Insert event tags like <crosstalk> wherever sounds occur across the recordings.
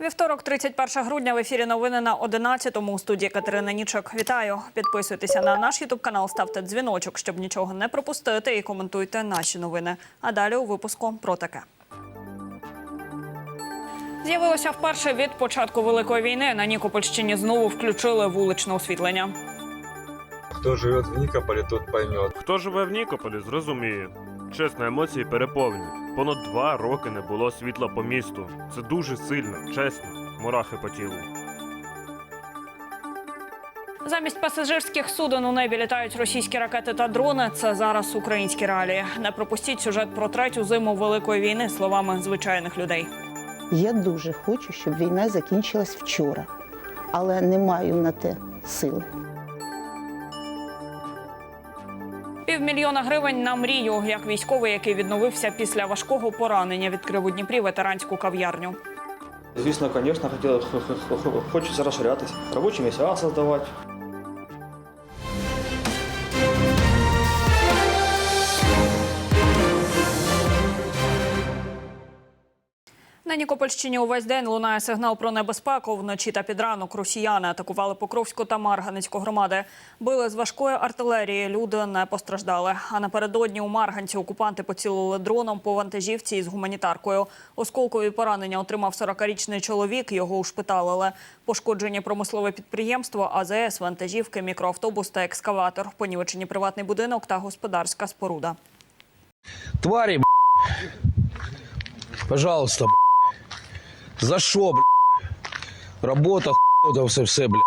Вівторок, 31 грудня, в ефірі новини на 11-му у студії Катерина Нічок. Вітаю! Підписуйтеся на наш ютуб канал, ставте дзвіночок, щоб нічого не пропустити, і коментуйте наші новини. А далі у випуску про таке. З'явилося вперше від початку великої війни. На Нікопольщині знову включили вуличне освітлення. Кто живет в Никополе, тот поймет. Хто живе в Нікополі, зрозуміє. Чесно, емоції переповнюють. Понад два роки не було світла по місту. Це дуже сильно, чесно. Мурахи по тілу. Замість пасажирських суден у небі літають російські ракети та дрони. Це зараз українські реалії. Не пропустіть сюжет про третю зиму великої війни словами звичайних людей. Я дуже хочу, щоб війна закінчилась вчора, але не маю на те сили. Півмільйона гривень на мрію, як військовий, який відновився після важкого поранення, відкрив у Дніпрі ветеранську кав'ярню. Звісно, звісно, хотіло, <laughs> хочеться розширятися, робочі місця создавати. Нікопольщині увесь день лунає сигнал про небезпеку. Вночі та під ранок росіяни атакували Покровську та Марганецьку громади. Били з важкої артилерії. Люди не постраждали. А напередодні у Марганці окупанти поцілили дроном по вантажівці із гуманітаркою. Осколкові поранення отримав 40-річний чоловік. Його ушпиталили. Пошкоджені промислове підприємство, АЗС, вантажівки, мікроавтобус та екскаватор. Понівечені приватний будинок та господарська споруда. Твари, б***ь. Пожалуйста, б***ь. За що, б***ь? Робота, хуйня, все, все, бля.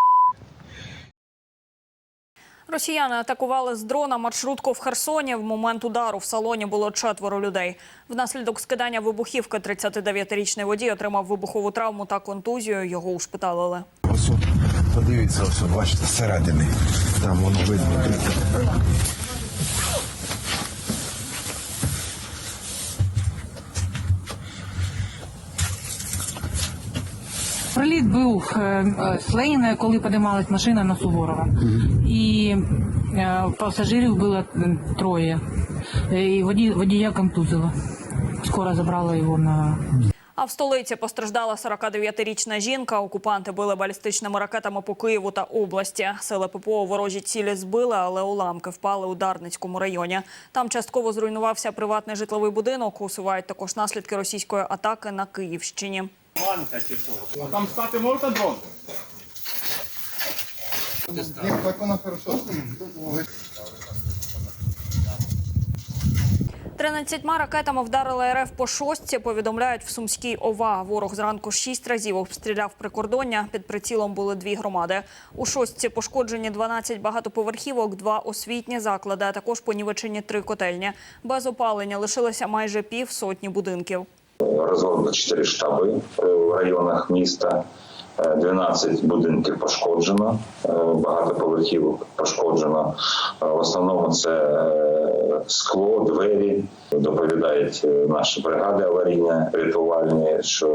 Росіяни атакували з дрона маршрутку в Херсоні. В момент удару в салоні було четверо людей. Внаслідок скидання вибухівки 39-річний водій отримав вибухову травму та контузію. Його ушпиталили. Ось подивіться, ось, бачите, зсередини. Там воно видно. Приліт був е, е, з Леніна, коли підіймалась машина на Суворова. І е, пасажирів було е, троє. Е, І водія контузило. Скоро забрала його на А в столиці постраждала 49-річна жінка. Окупанти били балістичними ракетами по Києву та області. Сили ППО ворожі цілі збили, але уламки впали у Дарницькому районі. Там частково зруйнувався приватний житловий будинок. Усувають також наслідки російської атаки на Київщині. Там стати можна дрон? 13 ракетами вдарили РФ по шостці, повідомляють в Сумській ОВА. Ворог зранку шість разів обстріляв прикордоння. Під прицілом були дві громади. У шостці пошкоджені 12 багатоповерхівок, два освітні заклади, а також понівечені три котельні. Без опалення лишилося майже пів сотні будинків. Розгорнуто 4 штаби е, в районах міста. Е, 12 будинків пошкоджено, е, багато поверхівок пошкоджено. Е, В основному це е, скло, двері. Доповідають е, наші бригади аварійні, рятувальні, що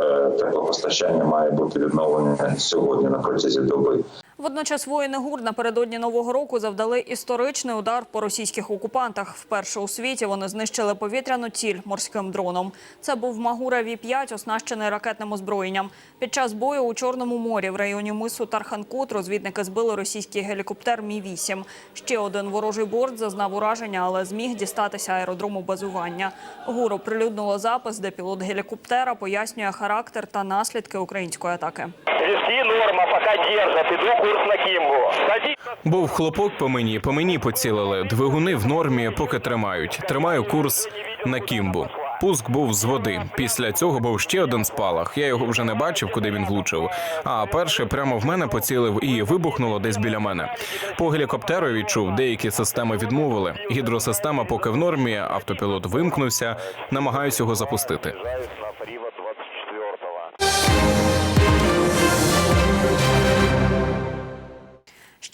е, теплопостачання має бути відновлене сьогодні на протязі доби. Водночас воїни ГУР напередодні нового року завдали історичний удар по російських окупантах. Вперше у світі вони знищили повітряну ціль морським дроном. Це був Магура Ві-5, оснащений ракетним озброєнням. Під час бою у Чорному морі в районі мису Тарханкут розвідники збили російський гелікоптер Мі-8. Ще один ворожий борт зазнав ураження, але зміг дістатися аеродрому базування. ГУР оприлюднило запис, де пілот гелікоптера пояснює характер та наслідки української атаки. Вески норма, пока держат. Иду на Кимбу. Садись Був хлопок по мені, по мені поцілили. Двигуни в нормі, поки тримають. Тримаю курс на кімбу. Пуск був з води. Після цього був ще один спалах. Я його вже не бачив, куди він влучив. А перший прямо в мене поцілив і вибухнуло десь біля мене. По гелікоптеру відчув, деякі системи відмовили. Гідросистема поки в нормі, автопілот вимкнувся. Намагаюсь його запустити.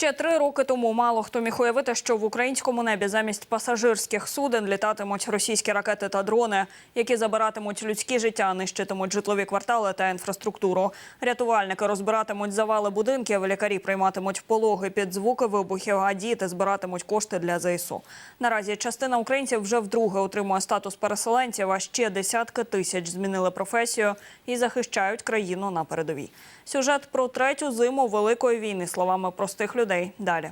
Ще три роки тому мало хто міг уявити, що в українському небі замість пасажирських суден літатимуть російські ракети та дрони, які забиратимуть людські життя, нищитимуть житлові квартали та інфраструктуру. Рятувальники розбиратимуть завали будинків, лікарі прийматимуть пологи під звуки вибухів, а діти збиратимуть кошти для ЗСУ. Наразі частина українців вже вдруге отримує статус переселенців, а ще десятки тисяч змінили професію і захищають країну на передовій. Сюжет про третю зиму великої війни словами простих людей. Далі.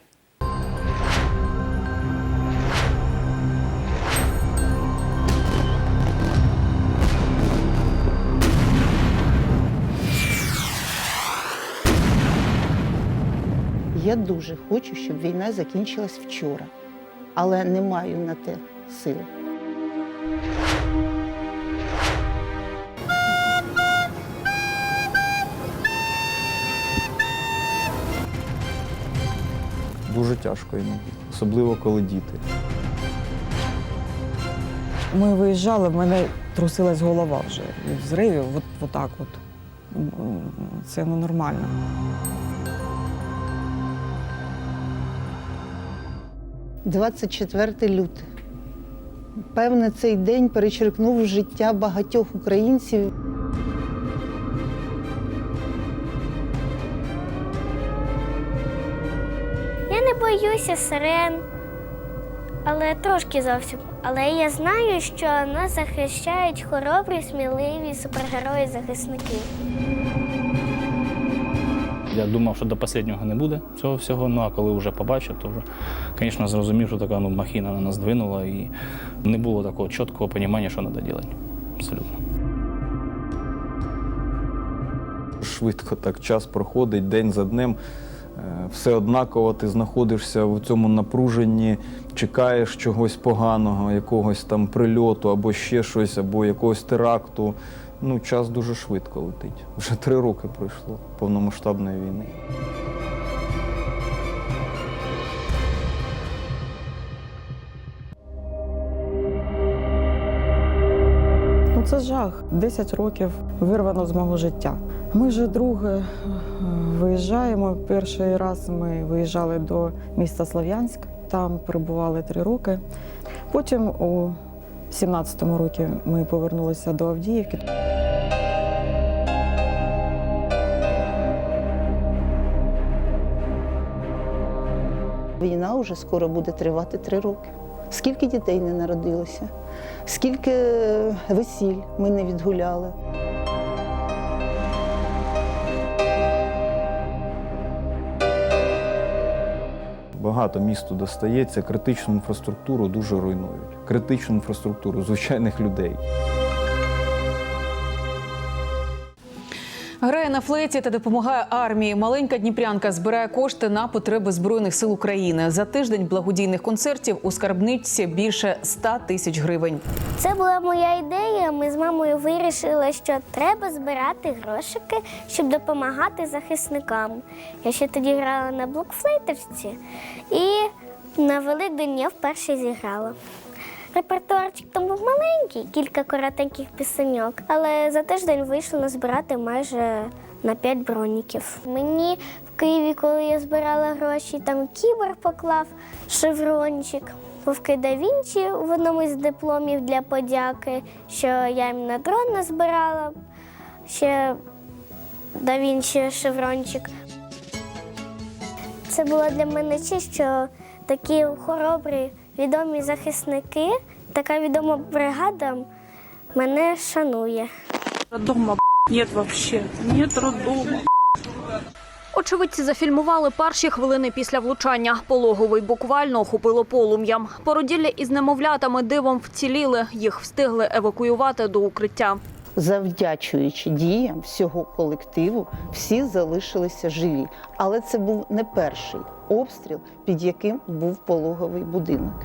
Я дуже хочу, щоб війна закінчилась вчора, але не маю на те сили. Дуже тяжко іноді, особливо коли діти. Ми виїжджали, в мене трусилась голова вже від зривів, от, отак от. Це ненормально. – 24 люте. Певне, цей день перечеркнув життя багатьох українців. Боюся сирен, але трошки зовсім. Але я знаю, що нас захищають хоробрі, сміливі супергерої-захисники. Я думав, що до останнього не буде цього всього. Ну а коли вже побачив, то вже, звісно, зрозумів, що така ну, махіна на нас двинула, і не було такого чіткого розуміння, що треба робити. Абсолютно. Швидко так час проходить день за днем. Е, Все однаково ти знаходишся в цьому напруженні, чекаєш чогось поганого, якогось там прильоту або ще щось, або якогось теракту. Ну, час дуже швидко летить. Вже три роки пройшло повномасштабної війни. Це жах. 10 років вирвано з мого життя. Ми вже друге е, виїжджаємо. Перший раз ми виїжджали до міста Слов'янськ, там перебували три роки. Потім у 17-му році ми повернулися до Авдіївки. Війна вже скоро буде тривати три роки. Скільки дітей не народилося, скільки весіль ми не відгуляли. Багато місту достається, критичну інфраструктуру дуже руйнують. Критичну інфраструктуру звичайних людей. Грає на флейті та допомагає армії. Маленька дніпрянка збирає кошти на потреби збройних сил України. За тиждень благодійних концертів у скарбничці більше 100 тисяч гривень. Це була моя ідея. Ми з мамою вирішили, що треба збирати грошики, щоб допомагати захисникам. Я ще тоді грала на блокфлейтерці і на Великдень я вперше зіграла. Репертуарчик там був маленький, кілька коротеньких пісеньок, але за тиждень вийшло назбирати майже на 5 броніків. Мені в Києві, коли я збирала гроші, там кібер поклав шеврончик. Вовки да Вінчі в одному із дипломів для подяки, що я їм на дрон назбирала. Ще да Вінчі шеврончик. Це було для мене честь, що такі хоробрі, відомі захисники, така відома бригада мене шанує. Дома нет вообще, нет роддома. Очевидці зафільмували перші хвилини після влучання. Пологовий буквально охопило полум'ям. Породілля із немовлятами дивом вціліли. Їх встигли евакуювати до укриття. Завдячуючи діям всього колективу, всі залишилися живі. Але це був не перший обстріл, під яким був пологовий будинок.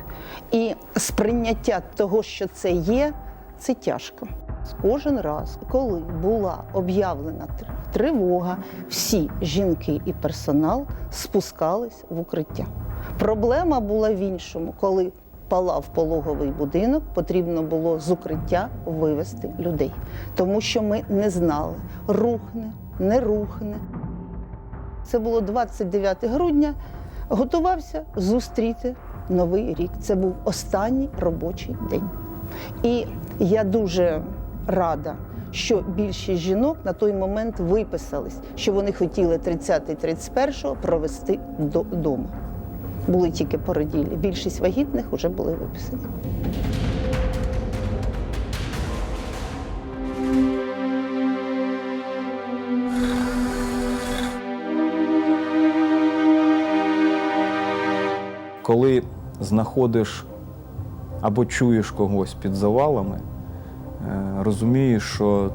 І сприйняття того, що це є, це тяжко. Кожен раз, коли була об'явлена тривога, всі жінки і персонал спускались в укриття. Проблема була в іншому, коли палав пологовий будинок, потрібно було з укриття вивезти людей, тому що ми не знали, рухне, не рухне. Це було 29 грудня. готувався зустріти новий рік. Це був останній робочий день. І я дуже рада, що більшість жінок на той момент виписались, що вони хотіли 30-31 провести вдома. Були тільки породілі. Більшість вагітних вже були виписані. Коли знаходиш або чуєш когось під завалами, е, розумієш, що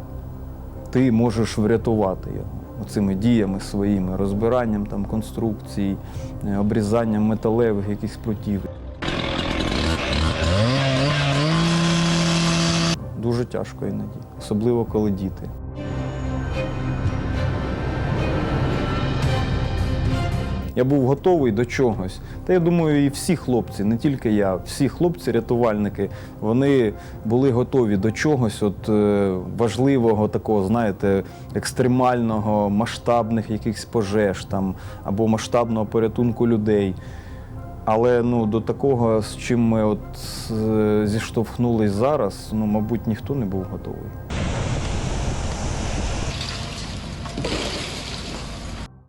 ти можеш врятувати його цими діями своїми, розбиранням там конструкцій, е, обрізанням металевих якихось прутів. Дуже тяжко іноді, особливо коли діти. Я був готовий до чогось. Та я думаю, і всі хлопці, не тільки я, всі хлопці-рятувальники, вони були готові до чогось от, е, важливого, такого, знаєте, екстремального, масштабних якихось пожеж там, або масштабного порятунку людей. Але ну, до такого, з чим ми от, е, зіштовхнулись зараз, ну, мабуть, ніхто не був готовий.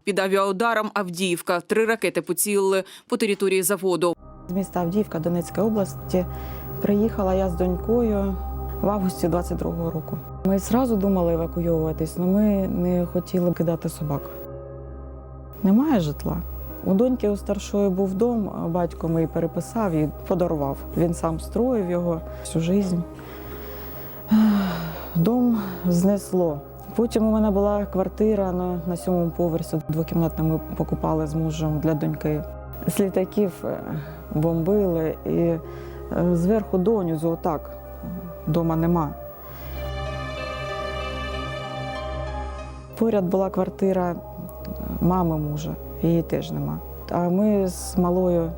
Під авіаударом Авдіївка три ракети поцілили по території заводу. З міста Авдіївка Донецької області приїхала я з донькою в августі 22-го року. Ми зразу думали евакуйовуватись, але ми не хотіли кидати собак. Немає житла. У доньки у старшої був дом, а батько мій переписав і подарував. Він сам строїв його всю життя. Дом знесло. Потім у мене була квартира на, на сьомому поверсі. Двокімнатну ми покупали з мужем для доньки. З літаків е, бомбили і е, зверху донизу отак. Дома нема. Поряд була квартира мами мужа, її теж нема. А ми з малою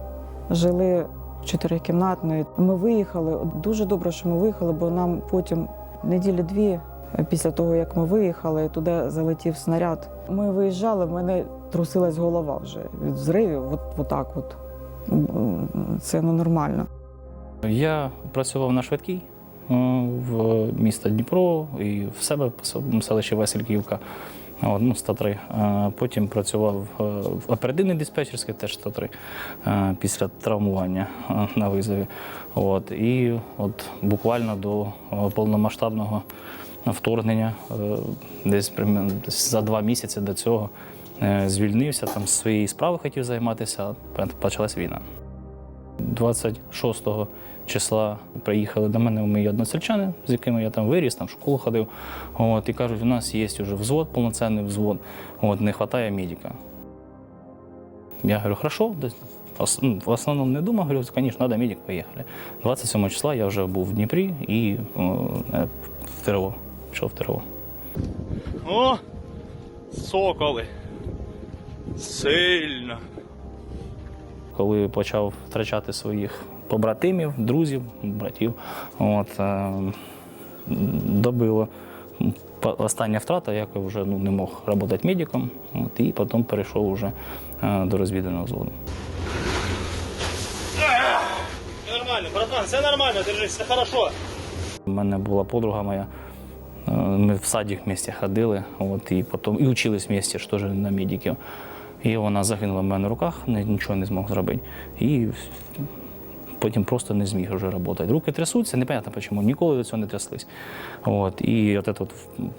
жили чотирикімнатною. Ми виїхали. Дуже добре, що ми виїхали, бо нам потім неділі дві після того, як ми виїхали, туди залетів снаряд. Ми виїжджали, в мене трусилась голова вже від взривів. От, отак от. Це ненормально. Я працював на швидкій е, в місто Дніпро і в себе в селищі Васильківка. От, ну, 103. Потім працював е, в оперативний диспетчерський, теж 103, е, після травмування е, на визові. От, і от буквально до е, повномасштабного вторгнення, е, десь за два місяці до цього е, звільнився, там своєї справи хотів займатися, почалась війна. 26 числа приїхали до мене мої односельчани, з якими я там виріс, там в школу ходив. От, і кажуть, у нас є вже взвод, повноцінний взвод, от, не вистачає медика. Я говорю, хорошо, ну, в основному не думав, говорю, звісно, треба медик, поїхали. 27 числа я вже був в Дніпрі і е, в ТРО, пішов в ТРО. О! Соколи! Сильно! коли почав втрачати своїх побратимів, друзів, братів. От, е, добило остання втрата, як я вже ну, не мог працювати медиком, от, і потім перейшов вже е, до розвідувального взводу. Нормально, братан, все нормально, держись, все хорошо. У мене була подруга моя. е, Ми в садик вместе ходили, от, і потім і учились вместе ж теж на медиків. І вона загинула в мене на руках, ні- нічого не змог зробити. І потім просто не зміг вже працювати. Руки трясуться, непонятно чому, ніколи до цього не тряслись. От, і от, этот,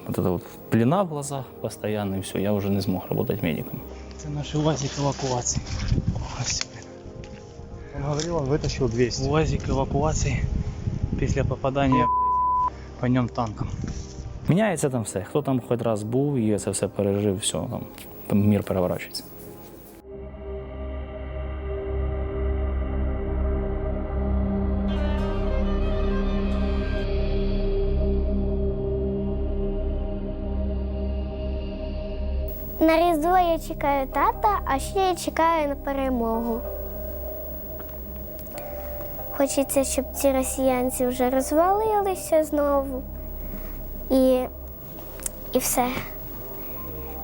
от, этот, от пелена в глазах постійно, і все, я вже не змог працювати медиком. Це наш УАЗик евакуації. Ось. Он говорил, он вытащил 200. УАЗик евакуації після попадання по ньому танком. Міняється там все. Хто там хоч раз був і це все пережив, все, там мір переворачується. На Різдво я чекаю тата, а ще я чекаю на перемогу. Хочеться, щоб ці росіянці вже розвалилися знову. І, і все.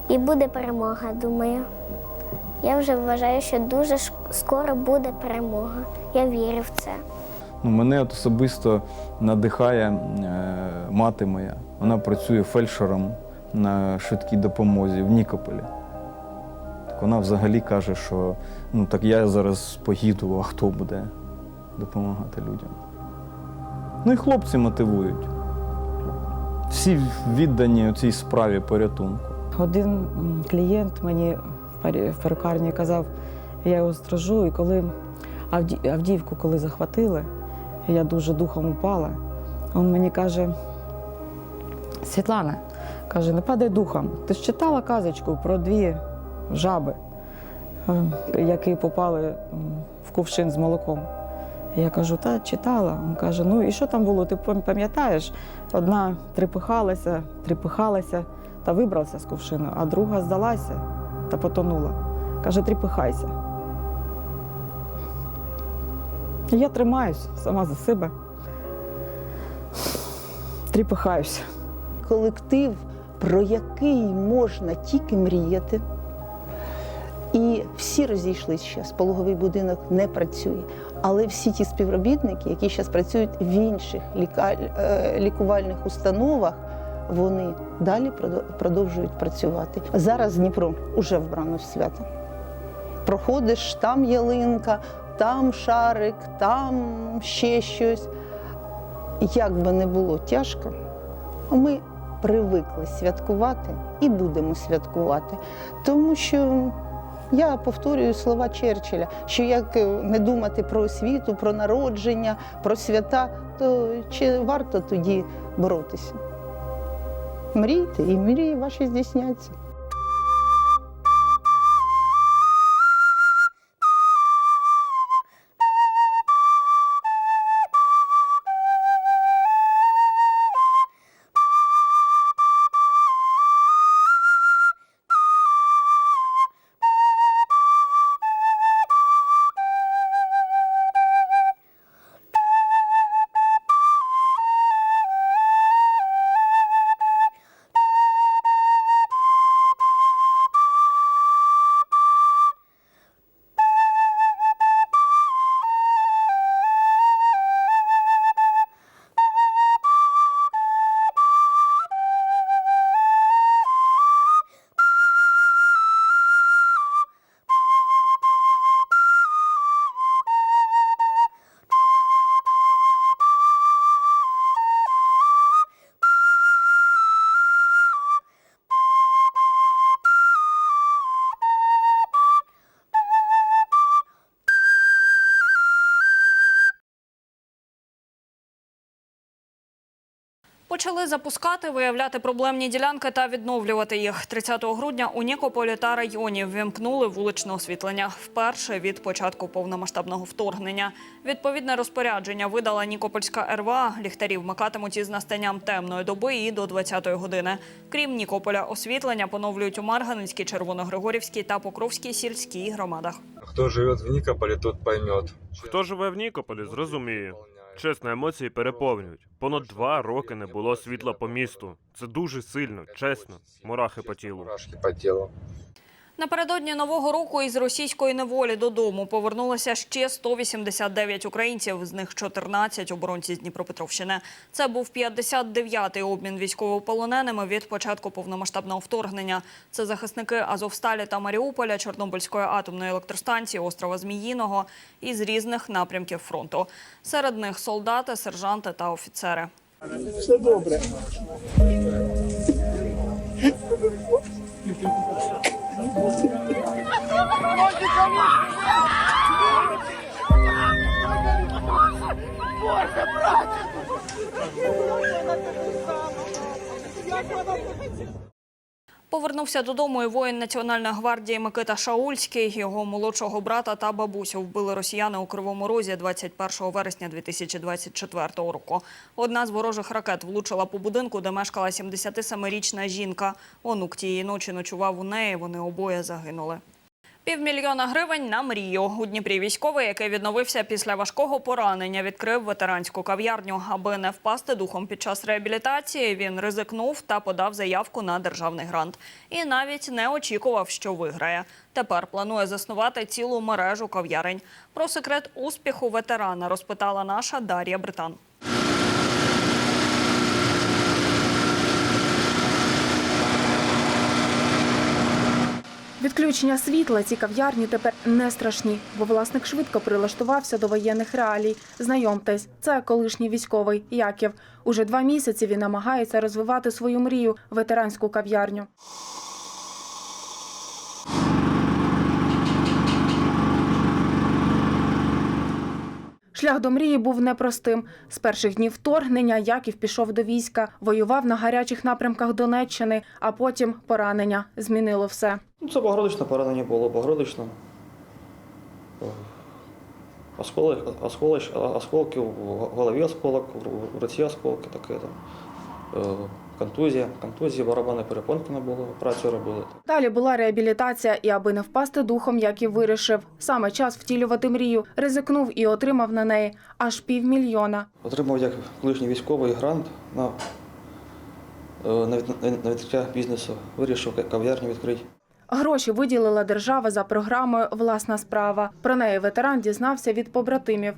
І буде перемога, думаю. Я вже вважаю, що дуже скоро буде перемога. Я вірю в це. Ну, мене от особисто надихає е, мати моя. Вона працює фельдшером на швидкій допомозі в Нікополі. Так вона взагалі каже, що ну так я зараз поїду, а хто буде допомагати людям. Ну і хлопці мотивують. Всі віддані цій справі порятунку. Один клієнт мені в перукарні казав, я його стражу, і коли Авді- Авдіївку коли захватили, я дуже духом упала. Він мені каже: Світлана, каже, не падай духом. Ти ж читала казочку про дві жаби, е, які попали в кувшин з молоком. Я кажу, та читала. Він каже, ну і що там було? Ти пам'ятаєш? Одна трепихалася, трепихалася та вибрався з кувшину, а друга здалася та потонула. Каже, трепихайся. І Я тримаюся сама за себе. Трепихаюся. колектив, про який можна тільки мріяти. І всі розійшлися зараз. Пологовий будинок не працює. Але всі ті співробітники, які зараз працюють в інших е, лікувальних установах, вони далі продовжують працювати. Зараз Дніпро вже вбрано в свято. Проходиш, там ялинка, там шарик, там ще щось. Як би не було тяжко, ми привикли святкувати і будемо святкувати. Тому що я повторюю слова Черчилля, що як е, не думати про освіту, про народження, про свята, то чи варто тоді боротися? Мрійте, і мрії ваші здійсняться. Почали запускати, виявляти проблемні ділянки та відновлювати їх. 30 грудня у Нікополі та районі ввімкнули вуличне освітлення. Вперше від початку повномасштабного вторгнення. Відповідне розпорядження видала Нікопольська РВА. Ліхтарі вмикатимуть із настанням темної доби і до 20-ї години. Крім Нікополя, освітлення поновлюють у Марганецькій, Червоногригорівській та Покровській сільській громадах. Кто живет в Никополе, тот поймет. Хто живе в Нікополі, зрозуміє. Чесно, емоції переповнюють. Понад два роки не було світла по місту. Це дуже сильно, чесно. Мурахи по тілу. Напередодні нового року із російської неволі додому повернулося ще 189 українців, з них 14 оборонці з Дніпропетровщини. Це був 59-й обмін військовополоненими від початку повномасштабного вторгнення. Це захисники Азовсталі та Маріуполя, Чорнобильської атомної електростанції, острова Зміїного із різних напрямків фронту. Серед них солдати, сержанти та офіцери. Все добре. Боже, брат! Як вона Повернувся додому і воїн Національної гвардії Микита Шаульський. Його молодшого брата та бабусю вбили росіяни у Кривому Розі 21 вересня 2024 року. Одна з ворожих ракет влучила по будинку, де мешкала 77-річна жінка. Онук тієї ночі ночував у неї. Вони обоє загинули. Півмільйона гривень на мрію. У Дніпрі військовий, який відновився після важкого поранення, відкрив ветеранську кав'ярню. Аби не впасти духом під час реабілітації, він ризикнув та подав заявку на державний грант. І навіть не очікував, що виграє. Тепер планує заснувати цілу мережу кав'ярень. Про секрет успіху ветерана розпитала наша Дар'я Британ. Відключення світла ці кав'ярні тепер не страшні, бо власник швидко прилаштувався до воєнних реалій. Знайомтесь, це колишній військовий Яків. Уже два місяці він намагається розвивати свою мрію ветеранську кав'ярню. Шлях до мрії був непростим. З перших днів вторгнення Яків пішов до війська, воював на гарячих напрямках Донеччини, а потім поранення змінило все. Ну, це Богородичне поранення було, Богородичне. Е, Осколи, осколи, осколки в голові осколок, в руці осколки таке там. Контузія, контузія, барабани перепонки не було, операцію робили. Далі була реабілітація, і аби не впасти духом, Яків вирішив. Саме час втілювати мрію. Ризикнув і отримав на неї аж півмільйона. Отримав як колишній військовий грант на, е, на, на відкриття бізнесу. Вирішив кав'ярню відкрити. Гроші виділила держава за програмою Власна справа. Про неї ветеран дізнався від побратимів.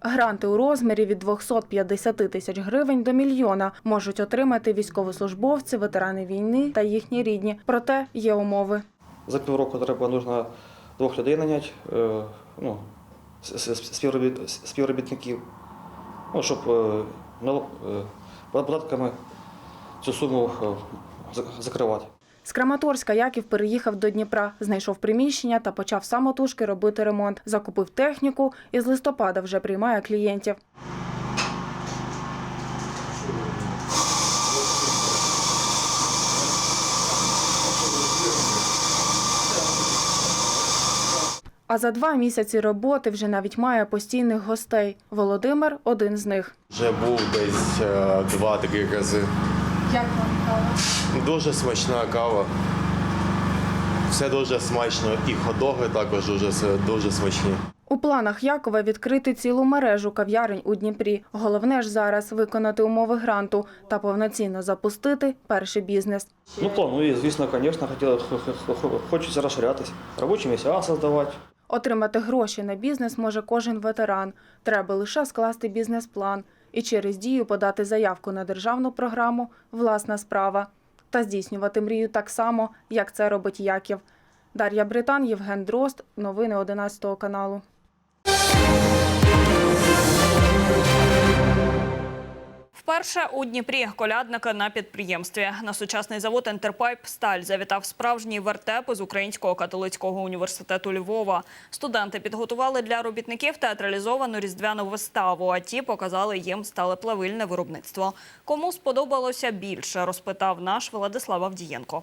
Гранти у розмірі від 250 тисяч гривень до мільйона можуть отримати військовослужбовці, ветерани війни та їхні рідні. Проте є умови. За півроку треба нужно двох людей наняти, е, ну, співробітників, ну, щоб е, е, податками цю суму закривати. З Краматорська Яків переїхав до Дніпра, знайшов приміщення та почав самотужки робити ремонт. Закупив техніку і з листопада вже приймає клієнтів. А за два місяці роботи вже навіть має постійних гостей. Володимир один з них. Вже був десь е, два такі рази. Як вам? Дуже смачна кава. Все дуже смачно, і ходоги також дуже, дуже смачні. У планах Якова відкрити цілу мережу кав'ярень у Дніпрі. Головне ж зараз виконати умови гранту та повноцінно запустити перший бізнес. Ну, планую, звісно, звісно, хотіло, х- х- х- хочеться розширятися, робочі місця создавати. Отримати гроші на бізнес може кожен ветеран. Треба лише скласти бізнес-план і через дію подати заявку на державну програму Власна справа та здійснювати мрію так само, як це робить Яків. Дар'я Британ, Євген Дрозд. Новини 11 каналу. Вперше у Дніпрі колядники на підприємстві. На сучасний завод «Інтерпайп Сталь» завітав справжній вертеп з Українського католицького університету Львова. Студенти підготували для робітників театралізовану різдвяну виставу, а ті показали їм сталеплавильне виробництво. Кому сподобалося більше, розпитав наш Владислав Авдієнко.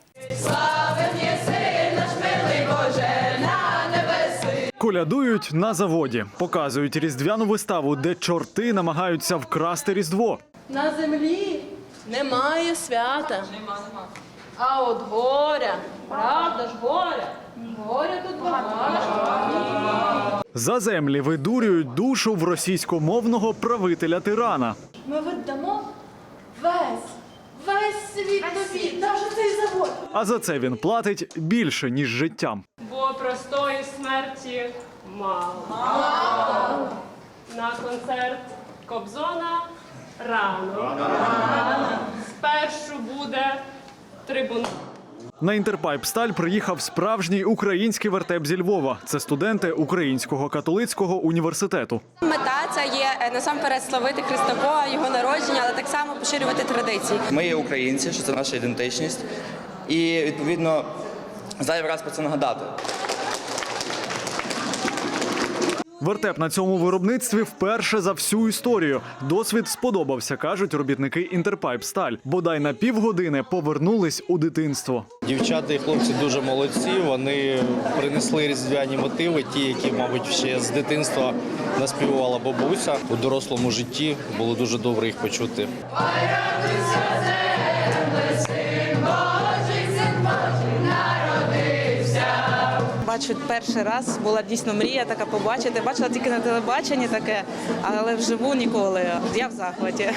Колядують на заводі, показують різдвяну виставу, де чорти намагаються вкрасти різдво. На землі немає свята. А от горя, правда ж горя? Горя тут багато. За землі видурюють душу в російськомовного правителя тирана. Ми віддамо весь, весь світ тобі, навіть цей завод. А за це він платить більше ніж життям. Бо простої смерті мало. На концерт Кобзона рано. Спершу буде трибун. На інтерпайп сталь приїхав справжній український вертеп зі Львова. Це студенти Українського католицького університету. Мета це є е, насамперед славити Христа його народження, але так само поширювати традиції. Ми є українці, що це наша ідентичність, і відповідно зайвий раз про це нагадати. Вертеп на цьому виробництві вперше за всю історію. Досвід сподобався, кажуть робітники Інтерпайп Сталь. Бодай на півгодини повернулись у дитинство. Дівчата і хлопці дуже молодці. Вони принесли різдвяні мотиви, ті, які, мабуть, ще з дитинства наспівувала бабуся. У дорослому житті було дуже добре їх почути. Бачу перший раз. Була дійсно мрія така побачити. Бачила тільки на телебаченні таке, але вживу ніколи. Я в захваті.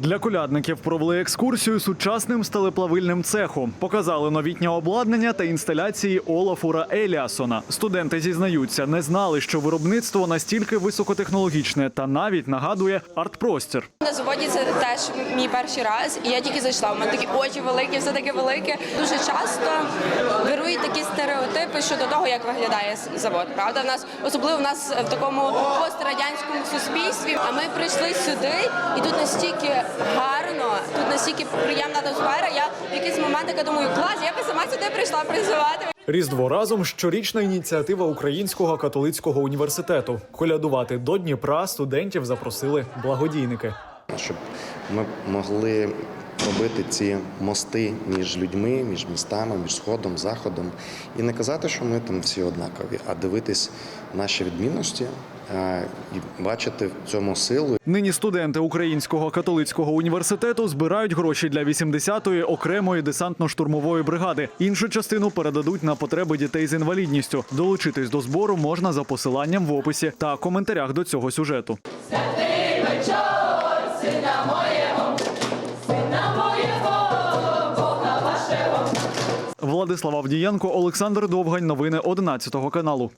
Для колядників провели екскурсію сучасним стелеплавильним цехом. Показали новітнє обладнання та інсталяції Олафура Еліасона. Студенти зізнаються, не знали, що виробництво настільки високотехнологічне та навіть нагадує арт-простір. На заводі це теж мій перший раз, і я тільки зайшла. У мене такі очі великі, все таке велике. Дуже часто вирують такі стереотипи щодо того, як виглядає завод. Правда, в нас особливо в нас в такому пострадянському суспільстві. А ми прийшли сюди, і тут настільки гарно, тут настільки приємна атмосфера. Я в якийсь момент така думаю, клас, я би сама сюди прийшла працювати. Різдво разом щорічна ініціатива Українського католицького університету. Колядувати до Дніпра студентів запросили благодійники. щоб ми могли робити ці мости між людьми, між містами, між сходом, заходом, і не казати, що ми там всі однакові, а дивитись наші відмінності бачити в цьому силу Нині студенти Українського католицького університету збирають гроші для 80-ї окремої десантно-штурмової бригади. Іншу частину передадуть на потреби дітей з інвалідністю. Долучитись до збору можна за посиланням в описі та коментарях до цього сюжету. Святий вечір, сина. Владислав Авдієнко, Олександр Довгань. Новини 11 каналу.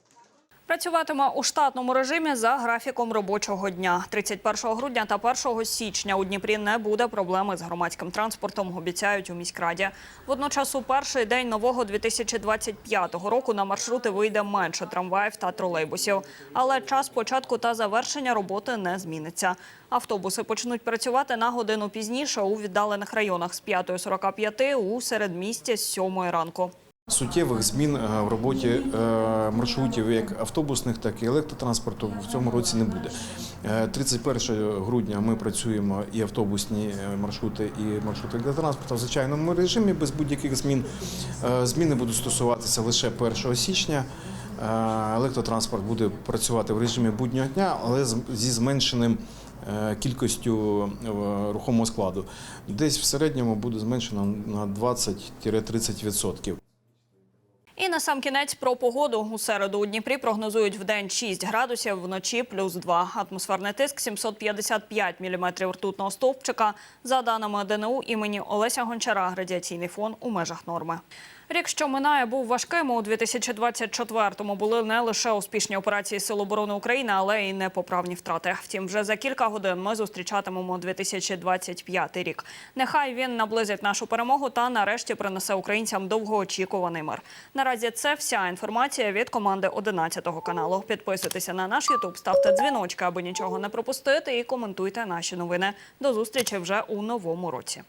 Працюватиме у штатному режимі за графіком робочого дня. 31 грудня та 1 січня у Дніпрі не буде проблеми з громадським транспортом, обіцяють у міськраді. Водночас у перший день нового 2025 року на маршрути вийде менше трамваїв та тролейбусів. Але час початку та завершення роботи не зміниться. Автобуси почнуть працювати на годину пізніше у віддалених районах з 5.45 у середмісті з 7 ранку. Суттєвих змін е, в роботі е, маршрутів як автобусних, так і електротранспорту в цьому році не буде. Е, 31 грудня ми працюємо і автобусні е, маршрути, і маршрути електротранспорту в звичайному режимі без будь-яких змін. Е, Зміни будуть стосуватися лише 1 січня. Е, Електротранспорт буде працювати в режимі буднього дня, але зі зменшеним е, кількістю е, рухомого складу. Десь в середньому буде зменшено на 20-30%. І на сам кінець про погоду. У середу у Дніпрі прогнозують в день 6 градусів, вночі плюс 2. Атмосферний тиск 755 міліметрів ртутного стовпчика. За даними ДНУ імені Олеся Гончара, радіаційний фон у межах норми. Рік, що минає, був важким. У 2024-му були не лише успішні операції Сил оборони України, але й непоправні втрати. Втім, вже за кілька годин ми зустрічатимемо 2025 рік. Нехай він наблизить нашу перемогу та нарешті принесе українцям довгоочікуваний мир. Наразі це вся інформація від команди 11 каналу. Підписуйтеся на наш Ютуб, ставте дзвіночки, аби нічого не пропустити, і коментуйте наші новини. До зустрічі вже у новому році.